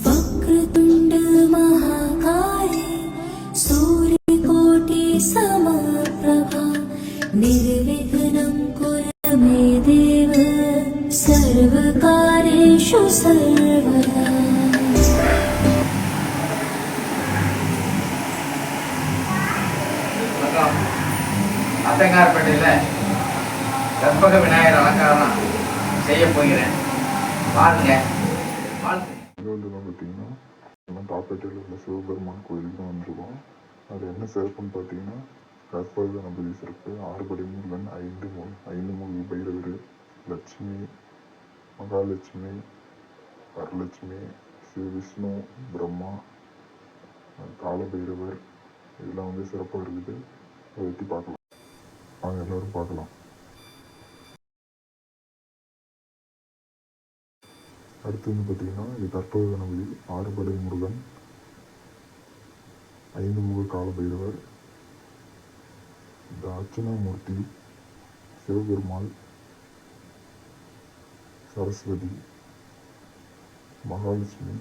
वक्रतुण्ड महाकाय सूर्यकोटि समप्रभा निर्विघ्नं कुरु मे देव सर्वकारेषु सर्वदा வணக்கம் அத்தங்கார்பேட்டையில் கற்பக விநாயகர் அலங்காரம் செய்ய போகிறேன் பாருங்க வாழ்த்து இது பார்த்தீங்கன்னா நம்ம தாப்பேட்டையில் உள்ள சிவபெருமான் கோயிலுக்கு தான் வந்திருக்கோம். அது என்ன சிறப்புன்னு பார்த்தீங்கன்னா கற்பக கணபதி சிறப்பு ஆறுபடி முருகன் ஐந்து மூல் ஐந்து மூல் பைரவர் லட்சுமி மகாலட்சுமி வரலட்சுமி ஸ்ரீ விஷ்ணு பிரம்மா காலபைரவர் இதெல்லாம் வந்து சிறப்பாக இருக்குது. அதை பற்றி பார்க்கலாம். வாங்க எல்லோரும் பார்க்கலாம். அடுத்து வந்து பார்த்திங்கன்னா இது கற்பக கணபதி ஆறுபடை முருகன் ஐந்து முக கால பைரவர் இந்த அர்ச்சனாமூர்த்தி சிவபெருமாள் சரஸ்வதி மகாலட்சுமி